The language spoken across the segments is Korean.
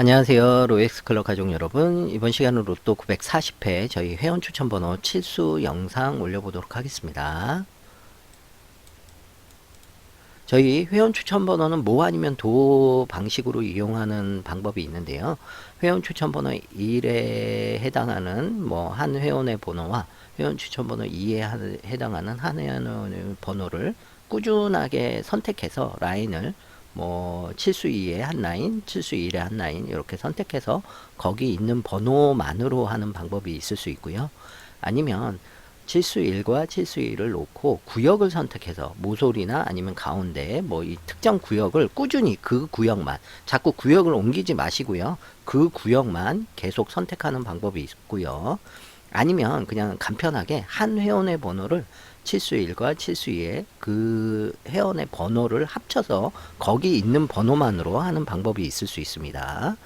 안녕하세요. 로엑스 클럽 가족 여러분. 이번 시간은 로또 940회 저희 회원 추천 번호 칠수 영상 올려보도록 하겠습니다. 저희 회원 추천 번호는 모 아니면 도 방식으로 이용하는 방법이 있는데요. 회원 추천 번호 1에 해당하는 뭐 한 회원의 번호와 회원 추천 번호 2에 해당하는 한 회원의 번호를 꾸준하게 선택해서 라인을 뭐 칠수 2에 한 라인, 칠수 1에 한 라인 이렇게 선택해서 거기 있는 번호만으로 하는 방법이 있을 수 있고요. 아니면 칠수 1과 칠수 2를 놓고 구역을 선택해서 모솔이나 아니면 가운데 뭐 이 특정 구역을 꾸준히 그 구역만 자꾸 구역을 옮기지 마시고요. 그 구역만 계속 선택하는 방법이 있고요. 아니면 그냥 간편하게 한 회원의 번호를 칠수 1과 칠수 2의 그 회원의 번호를 합쳐서 거기 있는 번호만으로 하는 방법이 있을 수 있습니다.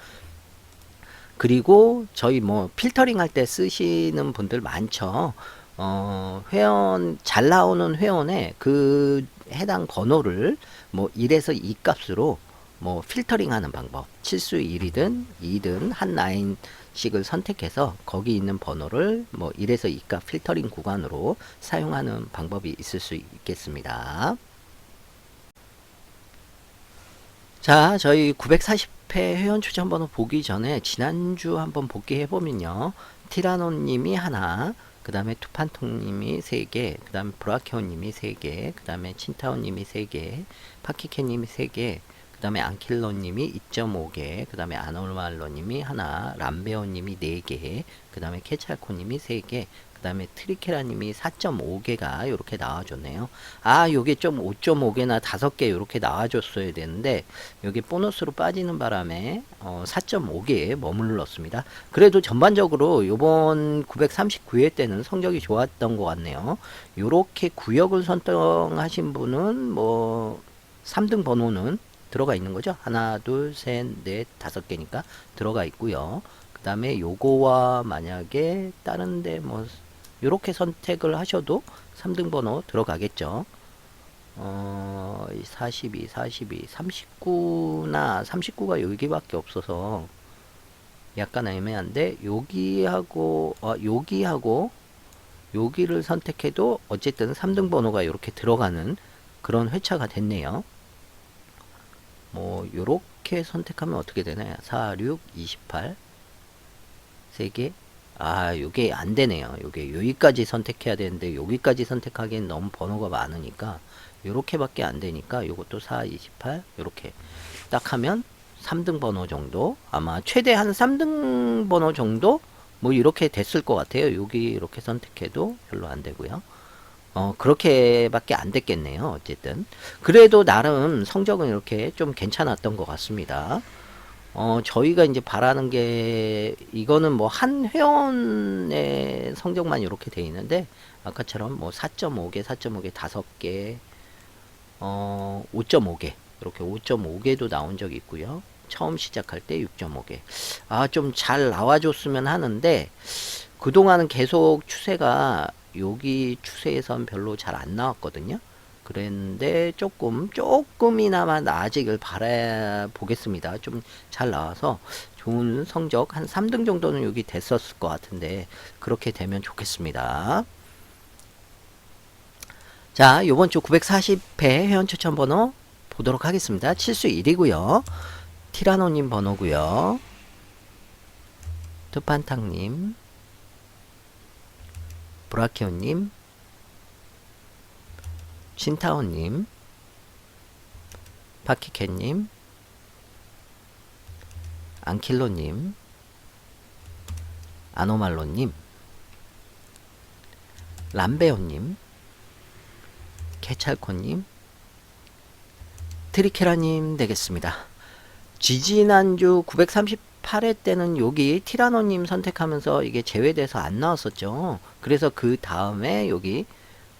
그리고 저희 뭐 필터링 할 때 쓰시는 분들 많죠. 어, 회원, 잘 나오는 회원의 그 해당 번호를 뭐 1에서 2 값으로 뭐 필터링 하는 방법. 칠수 1이든 2든 한 라인씩을 선택해서 거기 있는 번호를 뭐 1에서 2값 필터링 구간으로 사용하는 방법이 있을 수 있겠습니다. 자, 저희 940회 회원 추천 번호 보기 전에 지난주 한번 복귀해 보면요. 티라노님이 하나, 그 다음에 투판통님이 세 개, 그 다음에 브라키오님이 세 개, 그 다음에 친타오님이 세 개, 파키케님이 세 개, 그 다음에 안킬러님이 2.5개, 그 다음에 아놀말러님이 하나, 람베오님이 4개, 그 다음에 케찰코님이 3개, 그 다음에 트리케라님이 4.5개가 이렇게 나와줬네요. 아, 요게 좀 5.5개나 5개 이렇게 나와줬어야 되는데, 여기 보너스로 빠지는 바람에 어, 4.5개에 머물렀습니다. 그래도 전반적으로 요번 939회 때는 성적이 좋았던 것 같네요. 요렇게 구역을 선정하신 분은 뭐 3등 번호는 들어가 있는 거죠. 하나, 둘, 셋, 넷, 다섯 개니까 들어가 있고요. 그 다음에 요거와 만약에 다른데 뭐 요렇게 선택을 하셔도 3등 번호 들어가겠죠. 어, 42, 42, 39나 39가 여기밖에 없어서 약간 애매한데 여기하고 어, 여기하고 여기를 선택해도 어쨌든 3등 번호가 이렇게 들어가는 그런 회차가 됐네요. 뭐 요렇게 선택하면 어떻게 되나요? 4, 6, 28 3개? 아 요게 안 되네요. 요게 여기까지 선택해야 되는데 여기까지 선택하기엔 너무 번호가 많으니까 요렇게 밖에 안 되니까 요것도 4, 28 요렇게. 딱 하면 3등 번호 정도. 아마 최대 한 3등 번호 정도 뭐 이렇게 됐을 것 같아요. 여기 이렇게 선택해도 별로 안 되고요 어, 그렇게밖에 안 됐겠네요. 어쨌든. 그래도 나름 성적은 이렇게 좀 괜찮았던 것 같습니다. 어, 저희가 이제 바라는 게, 이거는 뭐 한 회원의 성적만 이렇게 돼 있는데, 아까처럼 뭐 4.5개, 4.5개, 5개, 어, 5.5개, 이렇게 5.5개도 나온 적이 있고요. 처음 시작할 때 6.5개. 아, 좀 잘 나와줬으면 하는데, 그동안은 계속 추세가 여기 추세에선 별로 잘 안 나왔거든요. 그랬는데 조금 조금이나마 나아지길 바라 보겠습니다. 좀 잘 나와서 좋은 성적 한 3등 정도는 여기 됐었을 것 같은데 그렇게 되면 좋겠습니다. 자, 요번 주 940회 회원 추천 번호 보도록 하겠습니다. 칠수 1이고요. 티라노님 번호고요. 투판탕님 브라키오님, 신타오님, 파키캣님, 안킬로님, 아노말로님, 람베오님, 케찰코님, 트리케라님 되겠습니다. 지지난주 938회 때는 여기 티라노님 선택하면서 이게 제외돼서 안 나왔었죠. 그래서 그 다음에 여기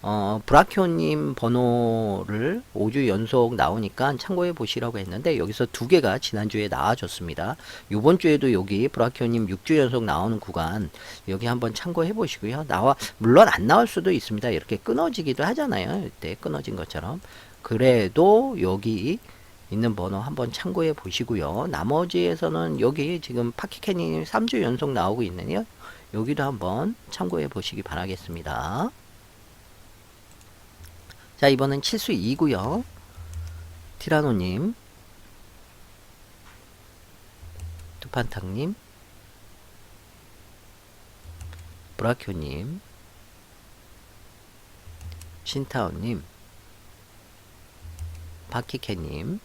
어, 브라키오님 번호를 5주 연속 나오니까 참고해 보시라고 했는데 여기서 두 개가 지난주에 나와줬습니다. 이번 주에도 여기 브라키오님 6주 연속 나오는 구간 여기 한번 참고해 보시고요. 나와 물론 안 나올 수도 있습니다. 이렇게 끊어지기도 하잖아요. 이때 끊어진 것처럼 그래도 여기 있는 번호 한번 참고해 보시고요. 나머지에서는 여기 지금 파키캐님 3주 연속 나오고 있네요. 여기도 한번 참고해 보시기 바라겠습니다. 자, 이번엔 칠수 2고요. 티라노님, 투판탕님, 브라큐님, 신타운님, 파키캐님,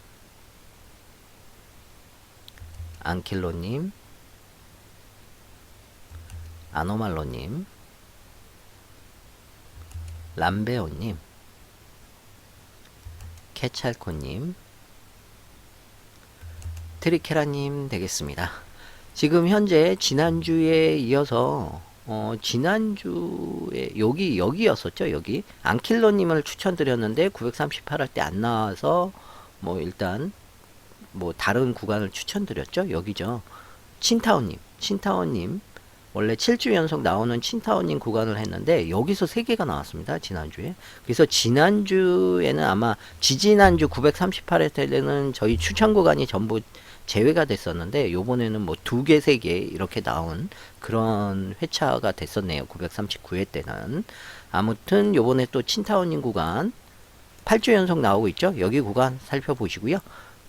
안킬로님, 아노말로님, 람베오님, 케찰코님, 트리케라님 되겠습니다. 지금 현재 지난주에 이어서 어, 지난주에 여기 여기였었죠 여기 안킬러님을 추천드렸는데 938할 때 안 나와서 뭐 일단 뭐 다른 구간을 추천드렸죠 여기죠 친타오님 친타오님 원래 7주 연속 나오는 친타오님 구간을 했는데 여기서 3개가 나왔습니다 지난주에 그래서 지난주에는 아마 지지난주 938할 때는 저희 추천 구간이 전부 제외가 됐었는데 요번에는 뭐 두 개, 세 개 이렇게 나온 그런 회차가 됐었네요. 939회 때는. 아무튼 요번에 또 친타오님 구간 8주 연속 나오고 있죠. 여기 구간 살펴보시고요.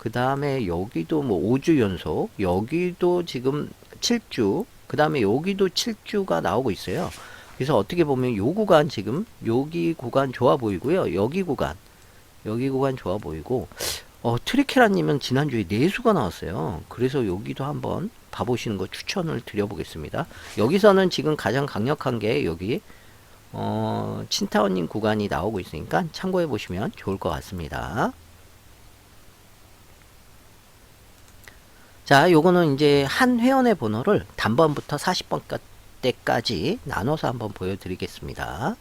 그 다음에 여기도 뭐 5주 연속, 여기도 지금 7주, 그 다음에 여기도 7주가 나오고 있어요. 그래서 어떻게 보면 요 구간 지금 여기 구간 좋아 보이고요. 여기 구간, 여기 구간 좋아 보이고 어, 트리케라님은 지난주에 내수가 나왔어요. 그래서 여기도 한번 봐보시는 거 추천을 드려보겠습니다. 여기서는 지금 가장 강력한 게 여기 어, 친타원님 구간이 나오고 있으니까 참고해 보시면 좋을 것 같습니다. 자, 요거는 이제 한 회원의 번호를 단번부터 40번 때까지 나눠서 한번 보여드리겠습니다.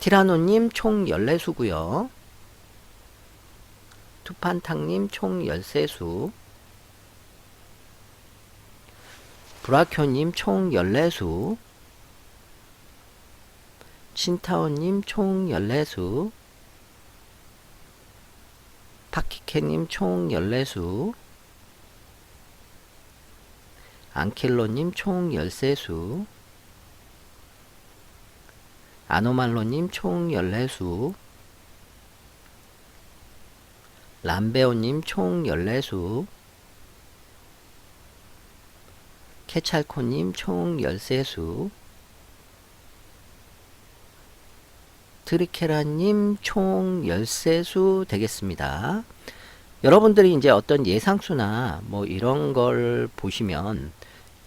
티라노님 총 14수고요. 투판탕님 총 13수 브라큐님 총 14수 친타오님 총 14수 파키케님 총 14수 안킬로님 총 13수. 아노말로님 총 14수. 람베오님 총 14수. 케찰코님 총 13수. 트리케라님 총 13수 되겠습니다. 여러분들이 이제 어떤 예상수나 뭐 이런 걸 보시면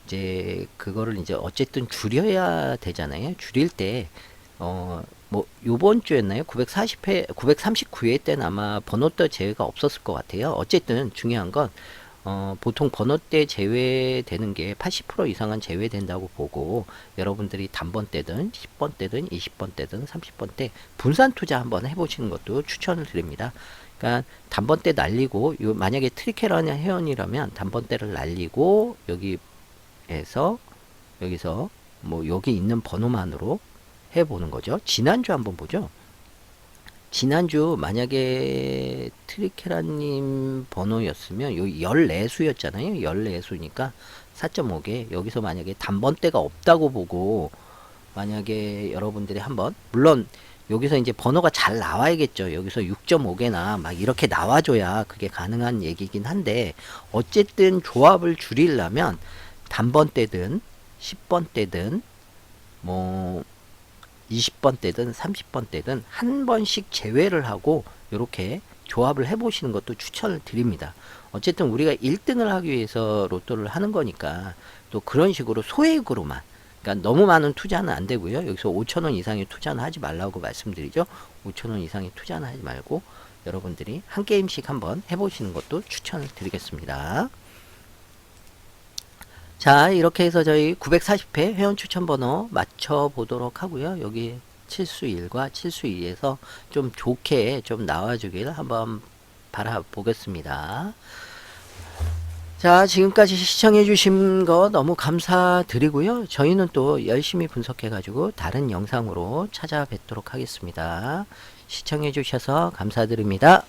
이제 그거를 이제 어쨌든 줄여야 되잖아요. 줄일 때 어, 뭐 요번 주였나요? 940회 939회 때는 아마 번호대 제외가 없었을 것 같아요. 어쨌든 중요한 건 어, 보통 번호대 제외되는 게 80% 이상은 제외된다고 보고 여러분들이 단번 때든 10번 때든 20번 때든 30번 때 분산 투자 한번 해보시는 것도 추천을 드립니다. 그러니까 단번 때 날리고 요 만약에 트리케라는 회원이라면 단번 때를 날리고 여기 에서 여기서 뭐 여기 있는 번호만으로 해보는 거죠. 지난주 한번 보죠. 지난주 만약에 트리케라님 번호였으면 요 14수였잖아요. 14수니까 4.5개 여기서 만약에 단번대가 없다고 보고 만약에 여러분들이 한번 물론 여기서 이제 번호가 잘 나와야겠죠. 여기서 6.5개나 막 이렇게 나와줘야 그게 가능한 얘기긴 한데 어쨌든 조합을 줄이려면 단번대든 10번대든 뭐 20번 때든 30번 때든 한 번씩 제외를 하고 이렇게 조합을 해보시는 것도 추천을 드립니다. 어쨌든 우리가 1등을 하기 위해서 로또를 하는 거니까 또 그런 식으로 소액으로만 그러니까 너무 많은 투자는 안 되고요. 여기서 5천원 이상의 투자는 하지 말라고 말씀드리죠. 5천원 이상의 투자는 하지 말고 여러분들이 한 게임씩 한번 해보시는 것도 추천을 드리겠습니다. 자, 이렇게 해서 저희 940회 회원 추천 번호 맞춰 보도록 하고요. 여기 7수 1과 7수 2에서 좀 좋게 좀 나와주길 한번 바라보겠습니다. 자, 지금까지 시청해 주신 거 너무 감사드리고요. 저희는 또 열심히 분석해 가지고 다른 영상으로 찾아뵙도록 하겠습니다. 시청해 주셔서 감사드립니다.